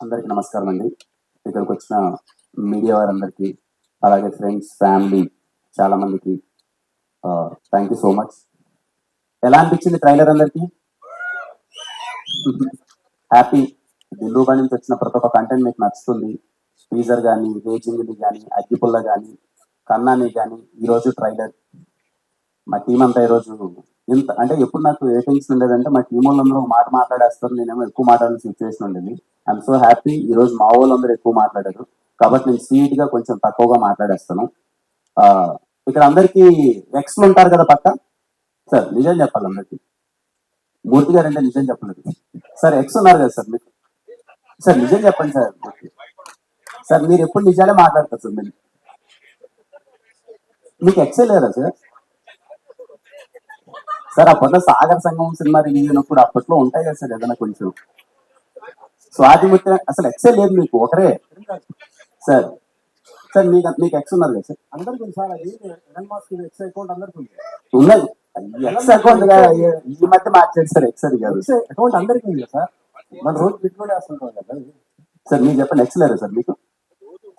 అందరికి నమస్కారం అండి. ఇక్కడికి వచ్చిన మీడియా వారందరికీ అలాగే ఫ్రెండ్స్ ఫ్యామిలీ చాలా మందికి థ్యాంక్ యూ సో మచ్ ఎలా అనిపించింది ట్రైలర్ అందరికి? హ్యాపీ దిల్లుబా నుంచి వచ్చిన ప్రతి ఒక్క కంటెంట్ మీకు నచ్చుతుంది. టీజర్ కానీ రేజింగ్ది కానీ అగ్గిపుల్ల కానీ కన్నాని కానీ ఈరోజు ట్రైలర్ మా టీం అంతా ఈరోజు ఎంత అంటే ఎప్పుడు నాకు ఏ టెన్షన్ ఉండేదంటే మా టీం వాళ్ళందరూ ఒక మాట మాట్లాడేస్తారు నేనేమో ఎక్కువ మాట్లాడాల్సిన సిచ్యువేషన్ ఉండేది. ఐఎమ్ సో హ్యాపీ ఈ రోజు మా వాళ్ళందరూ ఎక్కువ మాట్లాడారు. కాబట్టి నేను స్వీట్గా కొంచెం తక్కువగా మాట్లాడేస్తాను. ఆ, ఇక్కడ అందరికి ఎక్స్లు ఉంటారు కదా పక్క? సార్ నిజం చెప్పాలి అందరికి. మూర్తి గారు అంటే నిజం చెప్పలేదు. సార్ ఎక్స్ ఉన్నారు కదా సార్ మీకు సార్ నిజం చెప్పండి సార్. సార్ మీరు ఎప్పుడు నిజాలే మాట్లాడతారు సార్ మీరు? మీకు ఎక్సే లేదా సార్? సార్ అప్పట్లో సాగర్ సంగమం సినిమా రిలీజ్ అయినప్పుడు అప్పట్లో ఉంటాయి కదా సార్ ఏదైనా కొంచెం. స్వాతి ముత్య అసలు ఎక్సే లేదు మీకు ఒకరే సార్ సార్ మీకు మీకు ఎక్స్ ఉన్నారు కదా సార్. అందరికి ఉంది సార్ అది ఎలన్ మాస్క్ ఎక్స్ అకౌంట్ అందరికి ఉంది. ఉన్నది. ఎక్స్ అకౌంట్ ఈ మధ్య మార్చాడు సార్ ఎక్స్ అది కాదు. అకౌంట్ అందరికి ఉంది సార్. మన రోజు పెట్టుబడి వేస్తుంటాం కదా. సార్ మీరు చెప్పండి ఎక్స్ లేరు సార్ మీకు?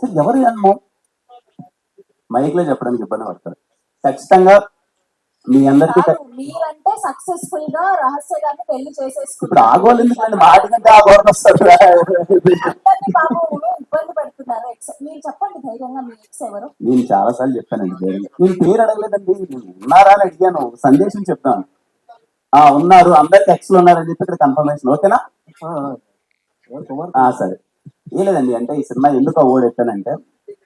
సార్ ఎవరు అన్నమో మైక్లో చెప్పడానికి ఇబ్బంది పడతారు. ఖచ్చితంగా మీ అందరికీ మీరంటే సక్సెస్ఫుల్గా రహస్య గారిని పెళ్ళి ఇప్పుడు చేసేసుకున్నారు ఆగోలు ఎందుకండి? మాట కంటే ఆ గోడ వస్తారు అందరినీ ఇబ్బంది పెడుతున్నారు. ఎక్స్ మీరు చెప్పండి ధైర్యంగా మీ ఎక్స్ ఎవరు? నేను చాలా సార్లు చెప్పానండి ధైర్యంగా. నేను పేరు అడగలేదండి. నేను ఉన్నారా అని అడిగాను. సందేశం చెప్తాను. ఆ ఉన్నారు. అందరికి ఎక్స్లు ఉన్నారని చెప్పి ఇక్కడ కన్ఫర్మేషన్ ఓకేనా? ఆ సరే. ఏ లేదండి. అంటే ఈ సినిమా ఎందుకు అవార్డు ఎత్తానంటే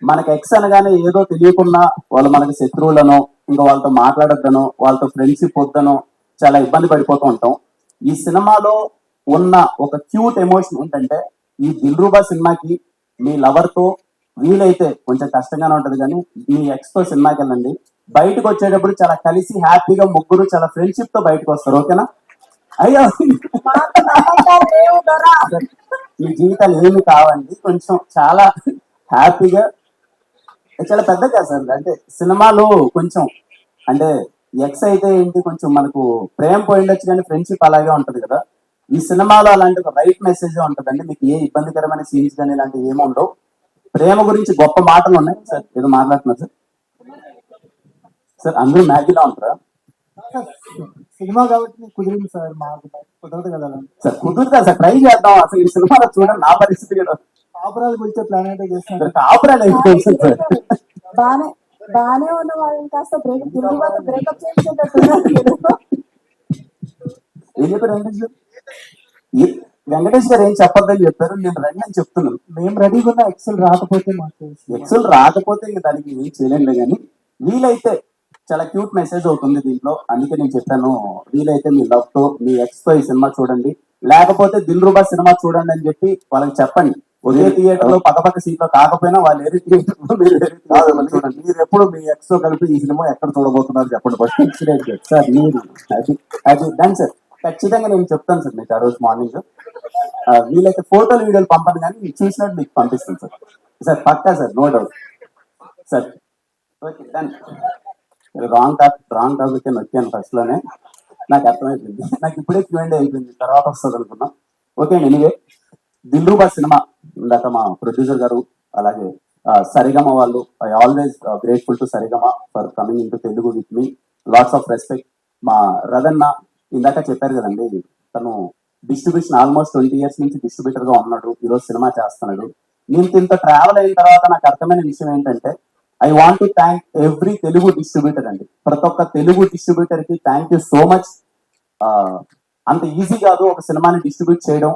మనకి ఎక్స్ అనగానే ఏదో తెలియకున్నా వాళ్ళు మనకి శత్రువులనో ఇంకా వాళ్ళతో మాట్లాడొద్దనో వాళ్ళతో ఫ్రెండ్షిప్ వద్దనో చాలా ఇబ్బంది పడిపోతూ ఉంటాం. ఈ సినిమాలో ఉన్న ఒక క్యూట్ ఎమోషన్ ఏంటంటే ఈ దిల్రూబా సినిమాకి మీ లవర్తో వీలైతే కొంచెం కష్టంగానే ఉంటది కానీ మీ ఎక్స్తో సినిమాకి వెళ్ళండి. బయటకు వచ్చేటప్పుడు చాలా కలిసి హ్యాపీగా ముగ్గురు చాలా ఫ్రెండ్షిప్తో బయటకు వస్తారు ఓకేనా? అయ్యో! మీ జీవితాలు ఏమి కావండి. కొంచెం చాలా హ్యాపీగా చాలా పెద్ద కాదు సార్ అంటే సినిమాలో కొంచెం అంటే ఎక్స్ అయితే ఏంటి కొంచెం మనకు ప్రేమ పోయిండొచ్చు కానీ ఫ్రెండ్షిప్ అలాగే ఉంటది కదా. ఈ సినిమాలో అలాంటి ఒక రైట్ మెసేజ్ ఉంటదండి. మీకు ఏ ఇబ్బందికరమైన సీన్స్ కానీ ఇలాంటివి ఏమి ఉండవు. ప్రేమ గురించి గొప్ప మాటలు ఉన్నాయి. సార్ ఏదో మాట్లాడుతున్నారు సార్? సార్ అందరూ మ్యాగీలో ఉంటారా? సినిమా కాబట్టి కుదిరింది సార్ మాకు. కుదరదు కదా సార్ కుదురుతా సార్. ట్రై చేద్దాం. అసలు ఈ సినిమాలో చూడండి. నా పరిస్థితి కదా ఆపరాలకు వచ్చే ప్లాన్ అయితే చేస్తాను సార్ కాపురాలు సార్ బానే బానే ఉన్న వాళ్ళని కాస్త బ్రేక్ దిల్లు బ్రేకప్ మీరు. ఏం చెప్పారు వెంకటేష్ గారు? ఏ- వెంకటేష్ గారు ఏం చెప్పొద్దని చెప్పారు నేను రండి అని చెప్తున్నాను మేము రెడీగా ఉన్న ఎక్సెల్ రాకపోతే మాకు ఎక్సెల్ రాకపోతే ఇంక దానికి ఏం చేయలేంలే కానీ వీలైతే చాలా క్యూట్ మెసేజ్ అవుతుంది దీంట్లో. అందుకే నేను చెప్పాను వీలైతే మీ లవ్తో మీ ఎక్స్తో ఈ సినిమా చూడండి. లేకపోతే దిల్ రూబా సినిమా చూడండి అని చెప్పి వాళ్ళకి చెప్పండి. ఒకే థియేటర్లో పక్క పక్క సీట్లో కాకపోయినా వాళ్ళు థియేటర్లో మీరు చూడండి. మీరు ఎప్పుడు మీ ఎక్స్తో కలిపి ఈ సినిమా ఎక్కడ చూడబోతున్నారు చెప్పండి ఫస్ట్ ఇన్సిడెంట్ సార్ మీరు అది సార్ ఖచ్చితంగా నేను చెప్తాను సార్ మీకు ఆ రోజు మార్నింగ్ వీలైతే ఫోటోలు వీడియోలు పంపను కానీ మీకు చూసినట్టు మీకు పంపిస్తాను సార్ సార్ పక్కా sir no doubt sir okay done wrong topic wrong topic వచ్చాను ఫస్ట్లోనే. నాకు అర్థమైపోయింది. నాకు ఇప్పుడే క్యూఎండ్ అయిపోయింది. తర్వాత వస్తుంది అనుకున్నా ఓకే ఎనీవే దిల్రూబా సినిమా ఇందాక మా ప్రొడ్యూసర్ గారు అలాగే సరిగమ వాళ్ళు I always grateful to Saregama for coming in to Telugu with me. Lots of respect మా రదన్న ఇందాక చెప్పారు కదండి తను డిస్ట్రిబ్యూషన్ ఆల్మోస్ట్ ట్వంటీ ఇయర్స్ నుంచి డిస్ట్రిబ్యూటర్గా ఉన్నాడు ఈరోజు సినిమా చేస్తున్నాడు. నేను ఇంత ట్రావెల్ అయిన తర్వాత నాకు అర్థమైన విషయం ఏంటంటే I want to thank every Telugu distributor అండి. ప్రతి ఒక్క తెలుగు డిస్ట్రిబ్యూటర్కి థ్యాంక్ యూ సో మచ్ అంత ఈజీ కాదు ఒక సినిమాని డిస్ట్రిబ్యూట్ చేయడం.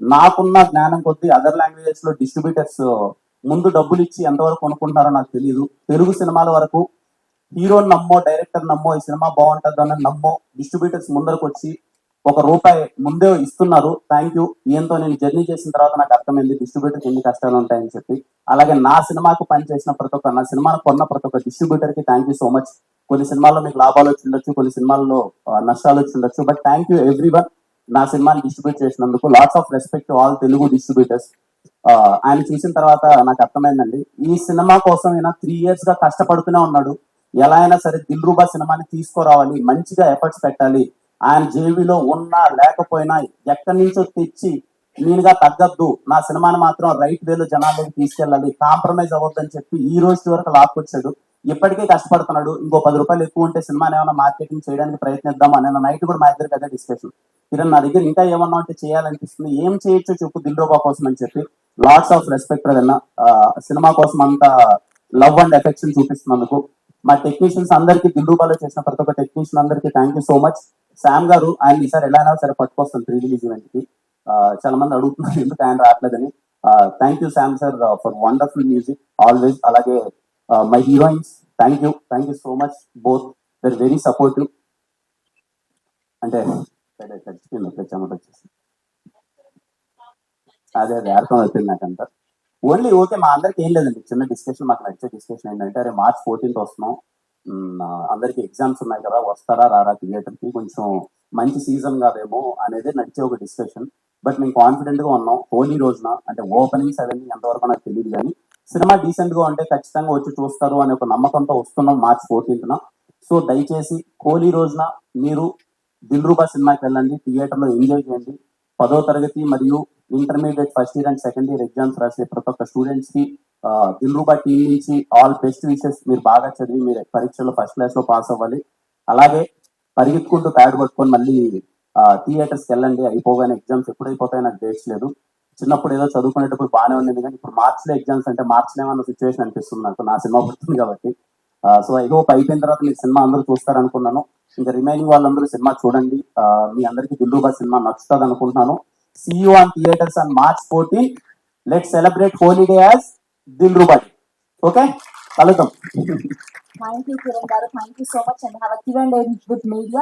నాకున్న జ్ఞానం కొద్దీ అదర్ లాంగ్వేజెస్లో డిస్ట్రిబ్యూటర్స్ ముందు డబ్బులు ఇచ్చి ఎంతవరకు కొనుక్కుంటారో నాకు తెలియదు తెలుగు సినిమాల వరకు హీరో నమ్మో డైరెక్టర్ నమ్మో ఈ సినిమా బాగుంటుంది అని నమ్మో డిస్ట్రిబ్యూటర్స్ ముందరకు వచ్చి ఒక రూపాయి ముందే ఇస్తున్నారు. థ్యాంక్ యూ ఈయంతో నేను జర్నీ చేసిన తర్వాత నాకు అర్థమైంది డిస్ట్రిబ్యూటర్కి ఎన్ని కష్టాలు ఉంటాయని చెప్పి. అలాగే నా సినిమాకు పనిచేసిన ప్రతి ఒక్క నా సినిమాను కొన్న ప్రతి ఒక్క డిస్ట్రిబ్యూటర్కి థ్యాంక్ యూ సో మచ్ కొన్ని సినిమాల్లో మీకు లాభాలు వచ్చి ఉండొచ్చు కొన్ని సినిమాల్లో నష్టాలు వచ్చి ఉండొచ్చు but thank you everyone నా సినిమాని డిస్ట్రిబ్యూట్ చేసినందుకు lots of respect all Telugu distributors ఆయన చూసిన తర్వాత నాకు అర్థమైందండి. ఈ సినిమా కోసం ఈయన త్రీ ఇయర్స్గా కష్టపడుతూనే ఉన్నాడు. ఎలా అయినా సరే దిల్ రూబా సినిమాని తీసుకురావాలి మంచిగా ఎఫర్ట్స్ పెట్టాలి. ఆయన జేబీలో ఉన్నా లేకపోయినా ఎక్కడి నుంచో తెచ్చి నేనుగా తగ్గద్దు. నా సినిమాని మాత్రం రైట్ వేలో జనాల్లోకి తీసుకెళ్ళాలి. కాంప్రమైజ్ అవ్వద్దని చెప్పి ఈ రోజు వరకు లాక్కొచ్చాడు. ఇప్పటికే కష్టపడుతున్నాడు. ఇంకో పది రూపాయలు ఎక్కువ ఉంటే సినిమాని ఏమైనా మార్కెటింగ్ చేయడానికి ప్రయత్నిద్దాం అని నైట్ కూడా మా ఇద్దరికి అదే డిస్కషన్ కిరణ్ నా దగ్గర ఇంకా ఏమన్నా అంటే చేయాలనిపిస్తుంది ఏం చేయొచ్చో చెప్పు దిల్రూబా కోసం అని చెప్పి లాట్స్ ఆఫ్ రెస్పెక్ట్ అదన్నా సినిమా కోసం అంత లవ్ అండ్ ఎఫెక్షన్ చూపిస్తున్నందుకు. మా టెక్నీషియన్స్ అందరికీ దిల్రూబాలో చేసిన ప్రతి ఒక్క టెక్నీషియన్ అందరికీ thank you so much Sam garu ఆయన ఈసారి ఎలా అయినా సరే పట్టుకొస్తాను త్రీ రిలీజ్ ఈవెంట్కి. చాలా మంది అడుగుతున్నారు ఎందుకు ఆయన రావట్లేదని. Thank you Sam sir for wonderful music always అలాగే my heroines thank you thank you so much both their very supportive అంటే చచ్చిపోయింది అట్లా చెమట వచ్చేసి అదే అదే. అర్థం అవుతుంది నాకంతా. ఓన్లీ ఓకే మా అందరికి ఏం లేదండి. చిన్న డిస్కషన్ మాకు నచ్చే డిస్కషన్ ఏంటంటే అరే మార్చ్ ఫోర్టీన్త్ వస్తున్నాం. అందరికి ఎగ్జామ్స్ ఉన్నాయి కదా. వస్తారా రారా థియేటర్కి కొంచెం మంచి సీజన్ కాదేమో అనేది నడిచే ఒక డిస్కషన్ బట్ మేము కాన్ఫిడెంట్గా ఉన్నాం. హోలీ రోజున అంటే ఓపెనింగ్స్ అవన్నీ ఎంతవరకు నాకు తెలియదు కానీ సినిమా డీసెంట్గా ఉంటే ఖచ్చితంగా వచ్చి చూస్తారు అనే ఒక నమ్మకంతో వస్తున్నాం మార్చ్ ఫోర్టీన్త్ సో దయచేసి హోలీ రోజున మీరు దిల్ రూబా సినిమాకి వెళ్ళండి థియేటర్లో ఎంజాయ్ చేయండి. పదో తరగతి మరియు intermediate first year and second year exams రాసే ప్రతి ఒక్క స్టూడెంట్స్కి ఆ, దిల్ రూబా టీం నుంచి ఆల్ బెస్ట్ విషెస్ మీరు బాగా చదివి మీరు పరీక్షలో ఫస్ట్ క్లాస్లో పాస్ అవ్వాలి. అలాగే పరిగెత్తుకుంటూ ప్యాడ్ పట్టుకొని మళ్ళీ థియేటర్స్కి వెళ్ళండి. అయిపోగానే ఎగ్జామ్స్ ఎప్పుడు నాకు డేట్స్ లేదు. చిన్నప్పుడు ఏదో చదువుకునేటప్పుడు బాగానే ఉండేది కానీ ఇప్పుడు మార్చ్లో ఎగ్జామ్స్ అంటే మార్చ్లో ఏమన్నా సిచ్యువేషన్ అనిపిస్తుంది నాకు. నా సినిమా పడుతుంది కాబట్టి. సో ఐ హోప్ అయిపోయిన తర్వాత మీరు సినిమా అందరూ చూస్తారనుకున్నాను. ఇంకా రిమైనింగ్ వాళ్ళందరూ సినిమా చూడండి. మీ అందరికి దిల్లుబా సినిమా నచ్చుతుంది అనుకుంటున్నాను see you on theatres on March fourteen let celebrate holiday as Dilruba okay కలుద్దాం. Thank you Kiran garu. Thank you so much and have given good media